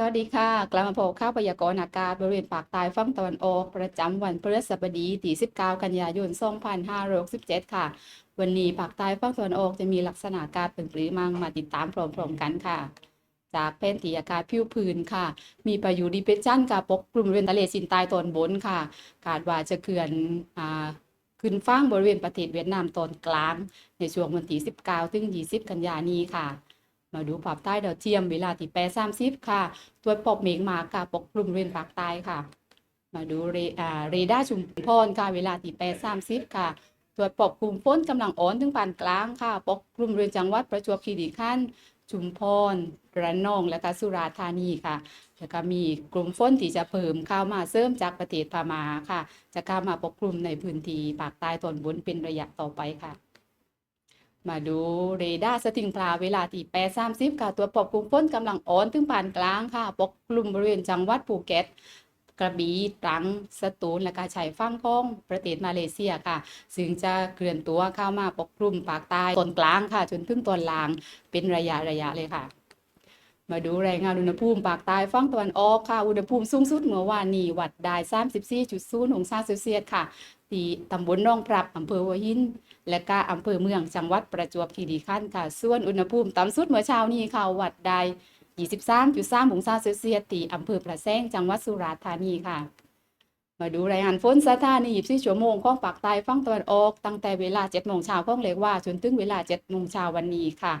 สวัสดีค่ะ กลับมาพบข่าวพยากรณ์อากาศบริเวณภาคใต้ฝั่งตะวันออก ประจำวันพฤหัสบดีที่19 กันยายน 2567 ค่ะ วันนี้ภาคใต้ฝั่งตะวันออกจะมีลักษณะอากาศเป็นปริมังมาติดตามพร้อมๆกันค่ะ จากแผนที่อากาศผิวพื้นค่ะ มีพายุดิเพรสชันค่ะปกคลุมบริเวณทะเลจีนใต้ตอนบนค่ะคาดว่าจะเคลื่อนอ่าขึ้นฝั่งบริเวณประเทศเวียดนามตอนกลาง ในช่วงวันที่19ถึง20 กันยานี้ค่ะ มาดูภาพใต้ดาวเทียมเวลาที่แปดสามสิบค่ะ ตัวปอบเมฆมาค่ะปกคลุมบริเวณภาคใต้ค่ะ มาดูเรอ่าเรดาร์ชุมพรค่ะ เวลาที่แปดสามสิบค่ะ ตัวปอบกลุ่มฝนกำลังอ่อนถึงปานกลางค่ะ ปกกลุ่มบริเวณจังหวัดประจวบคีรีขันธ์ชุมพรระนอง และก็สุราษฎร์ธานีค่ะ แล้วก็มีกลุ่มฝนที่จะเพิ่มเข้ามาเสริมจากประเทศพม่าค่ะ จะเข้ามาปกคลุมในพื้นที่ภาคใต้ตอนบนเป็นระยะต่อไปค่ะ มาดูเรดาร์สติงพลาเวลาที่แปดสามสิบค่ะ ตัวปกกลุ่มฝนกำลังอ่อนถึงปานกลางค่ะ ปกกลุ่มบริเวณจังหวัดภูเก็ตกระบี่ตรังสตูลและก็ชายฝั่งของประเทศมาเลเซียค่ะ ซึ่งจะเคลื่อนตัวเข้ามาปกคลุมภาคใต้ตอนกลางค่ะ จนถึงตอนล่างเป็นระยะระยะเลยค่ะ มาดูรายงานอุณหภูมิภาคใต้ฝั่งตะวันออกค่ะ อุณหภูมิสูงสุดเมื่อวานนี้วัดได้ 34.0องศาเซลเซียสค่ะ ที่ตำบลหนองปรับอำเภอหัวหิน และก็อำเภอเมืองจังหวัดประจวบคีรีขันธ์ค่ะ ส่วนอุณหภูมิต่ำสุดเมื่อเช้านี้ค่ะวัดได้23.3องศาเซลเซียสที่อำเภอประแซงจังหวัดสุราษฎร์ธานีค่ะ มาดูรายงานฝนสถานี24ชั่วโมงของภาคใต้ฝั่งตะวันออก ตั้งแต่เวลา7โมงเช้าของเล็กว่าจนถึงเวลา7โมงเช้าวันนี้ค่ะ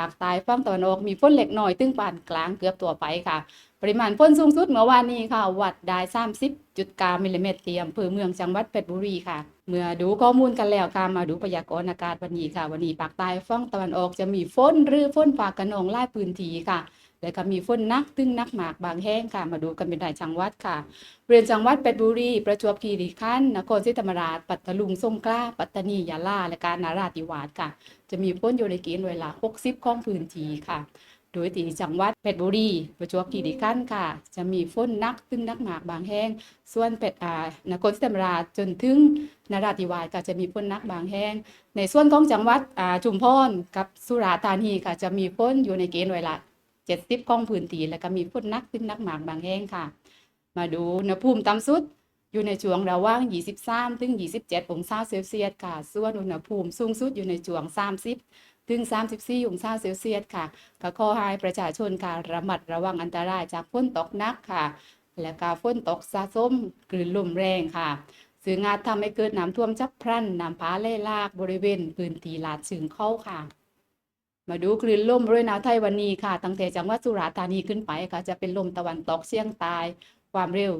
ภาคใต้ฝั่งตะวันออกมีฝนเล็กน้อยตึงปานกลางเกือบตัวไปค่ะ ปริมาณฝนสูงสุดเมื่อวานนี้ค่ะ วัดได้30.9มิลลิเมตรเตียมเภอเมืองจังหวัดเพชรบุรีค่ะ เมื่อดูข้อมูลกันแล้วค่ะมาดูพยากรณ์อากาศวันนี้ค่ะ วันนี้ภาคใต้ฝั่งตะวันออกจะมีฝนหรือฝนฟ้าคะนองไลายพื้นที่ค่ะ แล้วก็มีฝนนักตึ้งนักหมากบางแห้งค่ะ มาดูกันเป็นรายจังหวัดค่ะเรียนจังหวัดเพชรบุรี ประจวบคีรีขันธ์นครศรีธรรมราชปัตตานีสงขลาปัตตานียะลาและกาญนาราธิวาสค่ะ จะมีฝนอยู่ในเกณฑ์เวลา 60ของพื้นที่ค่ะ โดยที่จังหวัดเพชรบุรี ประจวบคีรีขันธ์ค่ะ จะมีฝนนักตึ้งนักหมากบางแห้ง ส่วนเป็ดอ่านครศรีธรรมราชจนถึงนราธิวาสก็จะมีฝนนักบางแห้ง ในส่วนของจังหวัดอ่าชุมพรกับสุราษฎร์ธานีค่ะ จะมีฝนอยู่ในเกณฑ์เวลา 70ของพื้นที่แล้วก็มีฝนหนักตึงนักหมากบางแห้งค่ะ มาดูอุณหภูมิต่ำสุดอยู่ในช่วงระหว่าง 23 ถึง 27 องศาเซลเซียสค่ะ ส่วนอุณหภูมิสูงสุดอยู่ในช่วง 30 ถึง 34 องศาเซลเซียสค่ะก็ขอให้ประชาชนค่ะระมัดระวังอันตรายจากฝนตกหนักค่ะ และก็ฝนตกสะสมกลืนลมแรงค่ะซึ่งอาจทำให้เกิดน้ำท่วมฉับพลันน้ำป่าไหลหลากบริเวณพื้นที่ลาดเชิงเข้าค่ะ มาดูคลื่นลมบริเวณอ่าวไทยวันนี้ค่ะ ตั้งแต่จังหวัดสุราษฎร์ธานีขึ้นไปค่ะ จะเป็นลมตะวันตกเฉียงใต้ความเร็ว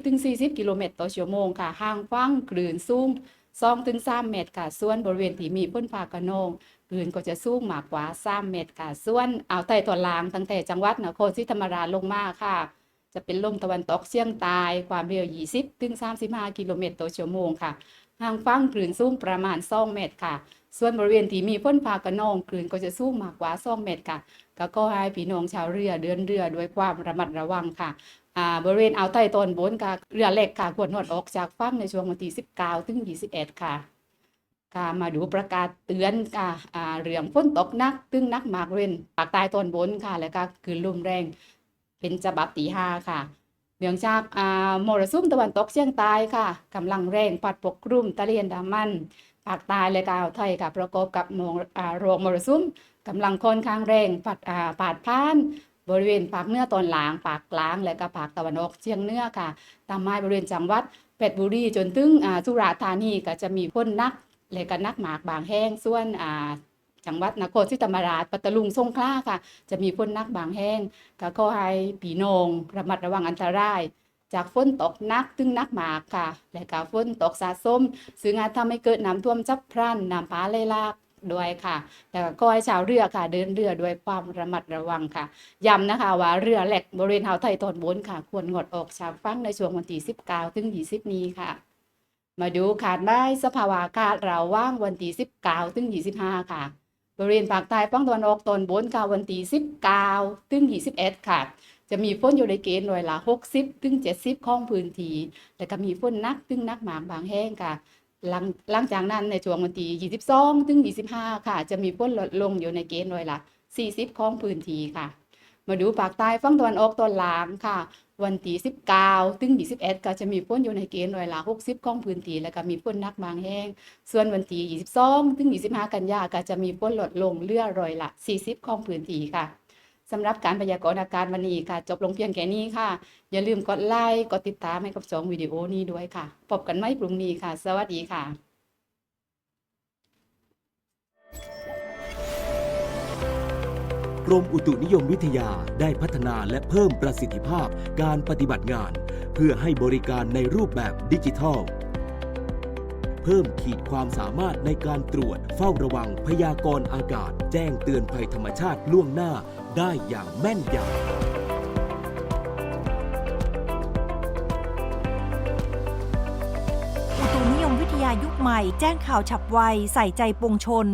20-40 กิโลเมตรต่อชั่วโมงค่ะ ห่างฟังคลื่นสูง2-3 เมตรค่ะ ส่วนบริเวณที่มีฝนฟ้าคะโนงคลื่นก็จะสูงมากกว่า 3 เมตรค่ะ ส่วนอ่าวไทยตอนล่างตั้งแต่จังหวัดนครศรีธรรมราชลงมาค่ะ จะเป็นลมตะวันตกเฉียงใต้ความเร็ว 20-35 กิโลเมตรต่อชั่วโมงค่ะ ห่างฟังคลื่นสูงประมาณ 2 เมตรค่ะ ส่วนบริเวณที่มีฝนฟ้าคะนองคลื่นก็จะสูงมากกว่า2เมตรค่ะก็ขอให้พี่น้องชาวเรือเดินเรือด้วยความระมัดระวังค่ะบริเวณอ่าวไทยตอนบนค่ะเรือเล็กค่ะควรงดออกจากฝั่งในช่วงวันที่19ถึง21 ค่ะค่ะมาดูประกาศเตือนค่ะเรื่องฝนตกหนักตึงนักมากบริเวณภาคใต้ตอนบนค่ะ แล้วก็คือลมแรง เป็นฉบับตีห้าค่ะเนื่องจากมรสุมตะวันตกเฉียงใต้ค่ะกำลังแรงพัดปกคลุมทะเลอันดามัน ภาคใต้และก็อ่าวไทยค่ะประกอบกับมองอ่าโรคมรสุมกำลังค่อนข้างแรงพัดอ่าปาดผ่าน บริเวณภาคเหนือตอนหลางภาคกลาง และก็ภาคตะวันออกเฉียงเหนือค่ะตามมาบริเวณจังหวัดเพชรบุรีจนถึงอ่าสุราษฎร์ธานีก็จะมีฝนนักและก็นักหมากบางแห้งส่วนอ่าจังหวัดนครศรีธรรมราชปัตตานีสงขลาค่ะ จะมีฝนนักบางแห้งก็ขอให้พี่น้องระมัดระวังอันตราย จากฝนตกหนักถึงนักหมากค่ะ และก็ฝนตกสะสมซึ่งอาจทำให้เกิดน้ำท่วมฉับพลันน้ำป่าไหลหลากด้วยค่ะ แต่ก็ขอให้ชาวเรือค่ะ เดินเรือด้วยความระมัดระวังค่ะ ย้ำนะคะว่าเรือแหลกบริเวณอ่าวไทยตอนบนค่ะ ควรงดออกจากฝั่งในช่วงวันที่19 ถึง 20 นี้ค่ะ มาดูขาดได้สภาวะอากาศเราว่างวันที่19 ถึง 25 ค่ะ บริเวณภาคใต้ฝั่งตะวันออกตอนบนค่ะวันที่19 ถึง 21 ค่ะ จะมีฝนอยู่ในเกณฑ์ร้อยละ60ถึง70ของพื้นที่แล้วก็มีฝนนักถึงนักหมากบางแห้งค่ะหลังหลังจากนั้นในช่วงวันที่22ถึง25 ค่ะ จะมีฝนลดลงอยู่ในเกณฑ์ร้อยละ 40 ของพื้นที่ค่ะ มาดูภาคใต้ฝั่งตะวันออกตอนล่างค่ะ วันที่19ถึง21 ก็จะมีฝนอยู่ในเกณฑ์ร้อยละ 60 ของพื้นที่แล้วก็มีฝนนักบางแห่งส่วนวันที่22ถึง25 กันยาก็จะมีฝนลดลงเลือรอยละ 40 ของพื้นที่ค่ะ สำหรับการพยากรณ์อากาศวันนี้ค่ะ จบลงเพียงแค่นี้ค่ะ อย่าลืมกดไลค์กดติดตามให้กับช่องวิดีโอนี้ด้วยค่ะ พบกันใหม่พรุ่งนี้ค่ะ สวัสดีค่ะกรมอุตุนิยมวิทยาได้พัฒนาและเพิ่มประสิทธิภาพการปฏิบัติงาน เพื่อให้บริการในรูปแบบดิจิทัล เพิ่มขีดความสามารถในการตรวจเฝ้าระวังพยากรณ์อากาศ แจ้งเตือนภัยธรรมชาติล่วงหน้า ได้อย่างแม่นยำอุตุนิยมวิทยายุคใหม่แจ้งข่าวฉับไว ใส่ใจปวงชน